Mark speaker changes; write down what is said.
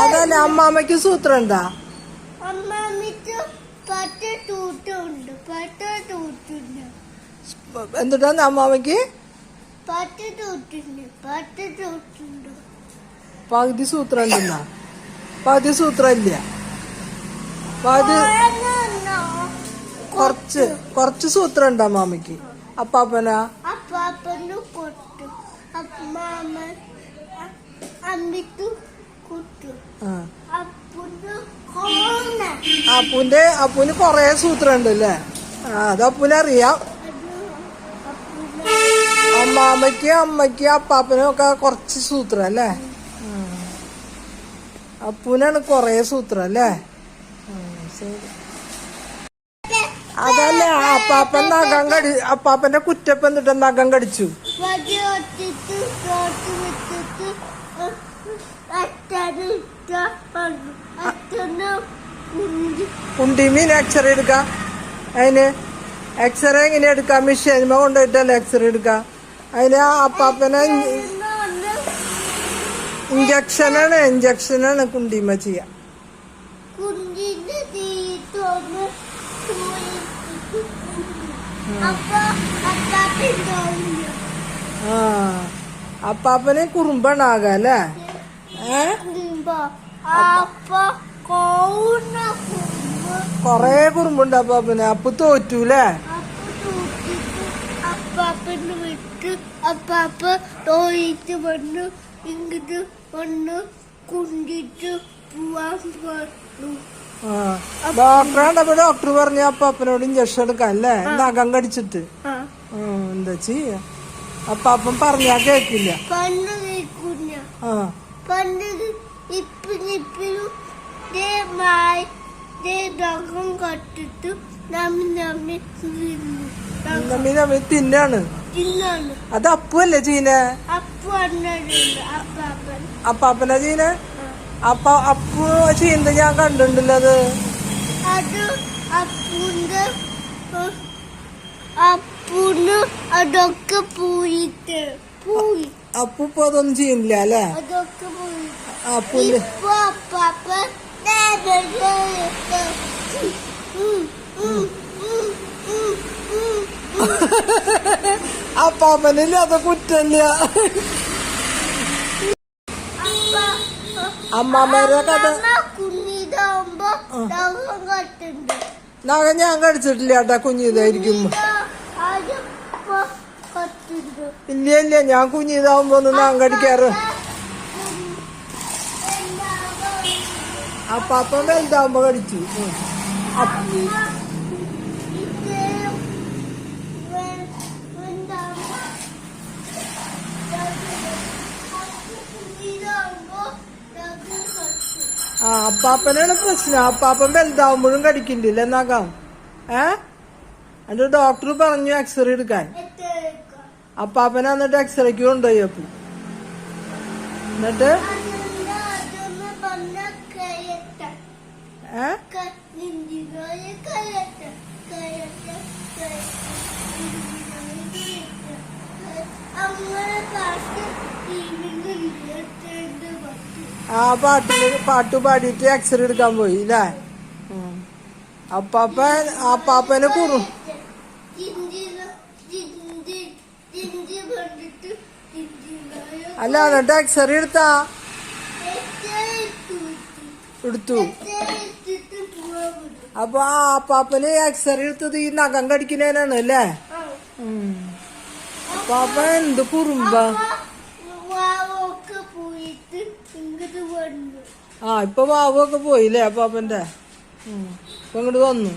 Speaker 1: അതല്ല അമ്മാമ്മയ്ക്ക് സൂത്രം എന്താ?
Speaker 2: അമ്മാമിക്ക് പത്ത് തൂട്ടുണ്ട് പത്ത് തൂട്ടുണ്ട്.
Speaker 1: എന്തുട്ടാന്ന് അമ്മാമ്മയ്ക്ക്?
Speaker 2: പത്ത് തൂട്ടുണ്ട് പത്ത് തൂട്ടുണ്ട്.
Speaker 1: പകുതി സൂത്രം ഉണ്ടെന്നാ? പകുതി സൂത്രം ഇല്ല. പകുതി കുറച്ച് കുറച്ച് സൂത്രം ഉണ്ട് അമ്മാമ്മയ്ക്ക്? അപ്പാപ്പനാ?
Speaker 2: അപ്പാപ്പന് കൊട്ടു അമ്മാമ അമ്മിക്ക്
Speaker 1: അപ്പുന്റെ അപ്പുന് കൊറേ സൂത്രം ഉണ്ട് അല്ലേ അത് അപ്പുനറിയാം. അമ്മാമ്മയ്ക്ക് അമ്മയ്ക്ക് അപ്പാപ്പനും ഒക്കെ കുറച്ച് സൂത്രം അല്ലേ അപ്പുനാണ് കൊറേ സൂത്രം അല്ലേ ശരി. അതല്ലേ അപ്പാപ്പൻ നഖം കടി അപ്പാപ്പന്റെ കുറ്റപ്പം എന്നിട്ട് നഖം കടിച്ചു?
Speaker 2: കുഞ്ഞി
Speaker 1: എക്സ്റേ എടുക്കാം. അതിന് എക്സ്റേ എങ്ങനെ എടുക്കാം. മിഷീന്മ കൊണ്ടുപോയിട്ടല്ലേ എക്സ്റേ എടുക്കാം. അതിന് അപ്പാപ്പനെ ഇഞ്ചക്ഷനാണ് ഇഞ്ചക്ഷനാണ് കുണ്ടിമ ചെയ്യാം. ആ. അപ്പാപ്പനെ കുറുമ്പണാക അല്ലേ? കൊറേ കുറുമ്പുണ്ട് അപ്പൊ പിന്നെ
Speaker 2: അപ്പൊ തോറ്റൂലേ? അപ്പാപ്പന് വിട്ട് അപ്പാപ്പ തോയിട്ട് വന്ന് ഇങ്ങോട്ട് വന്ന് കുണ്ടിട്ട് പോവാൻ പറഞ്ഞു.
Speaker 1: ഡോക്ടർ പറഞ്ഞ അപ്പാപ്പനോട് ഇഞ്ചക്ഷൻ എടുക്കാൻ അല്ലേ? നഖം കടിച്ചിട്ട്? എന്താ ചെയ്യ? അപ്പാപ്പൻ പറഞ്ഞാ കേക്കില്ല ആ.
Speaker 2: പണ്ട് ഇപ്പിനിപ്പിനും മായി നഖം കട്ടിട്ട് നമ്മി നമ്മി തിന്നു.
Speaker 1: നമ്മി നമ്മി തിന്നാണ്. അത് അപ്പു അല്ലേ ചീന അപ്പാപ്പനാ ചീന. അപ്പ അപ്പു ചീന്ത ഞാൻ കണ്ടിട്ടുണ്ടല്ലോ അത്.
Speaker 2: അപ്പുന്റെ അപ്പുന് അതൊക്കെ പോയിട്ട് പോയി
Speaker 1: അപ്പു ഇപ്പൊ അതൊന്നും ചെയ്യുന്നില്ല അല്ലേ?
Speaker 2: അപ്പാപ്പ.
Speaker 1: അപ്പാപ്പനില്ല അത് കുറ്റല്ല. അമ്മാമ്മേരെ കഥ.
Speaker 2: നഖം
Speaker 1: നഖം ഞാൻ കടിച്ചിട്ടില്ല കേട്ടാ കുഞ്ഞിതായിരിക്കുമ്പോ. ഇല്ല ഇല്ല ഞാൻ കുഞ്ഞിതാവുമ്പോ ഒന്നും നാം കടിക്കാറ്. അപ്പാപ്പൻ വലുതാവുമ്പോ കടിച്ചു. ആ അപ്പാപ്പനാണ് പ്രശ്നം. അപ്പാപ്പൻ വലുതാവുമ്പോഴും കടിക്കണ്ടില്ല എന്നാക്കാം ഏ? എന്റെ ഡോക്ടർ പറഞ്ഞു എക്സ്റേ എടുക്കാൻ. അപ്പാപ്പനെ എന്നിട്ട് എക്സ്റേക്ക് കൊണ്ടുപോയി അപ്പു. എന്നിട്ട്? ആ പാട്ട് പാട്ട് പാടിയിട്ട് എക്സ്റേ എടുക്കാൻ പോയി അല്ലേ അപ്പാപ്പ അപ്പാപ്പൻ അപ്പാപ്പനെ കുറു. അല്ല എന്നിട്ട് ചെറിയ എടുത്താ? എടുത്തു. അപ്പൊ ആ പാപ്പന് എക്സറി എടുത്തത് ഈ നഖം കടിക്കുന്നതിനാണ് അല്ലേ? പാപ്പ എന്ത് കുറുമ്പ? ആ ഇപ്പൊ വാവൊക്കെ പോയില്ലേ പാപ്പന്റെ. ഇപ്പൊ ഇങ്ങോട്ട് വന്നു.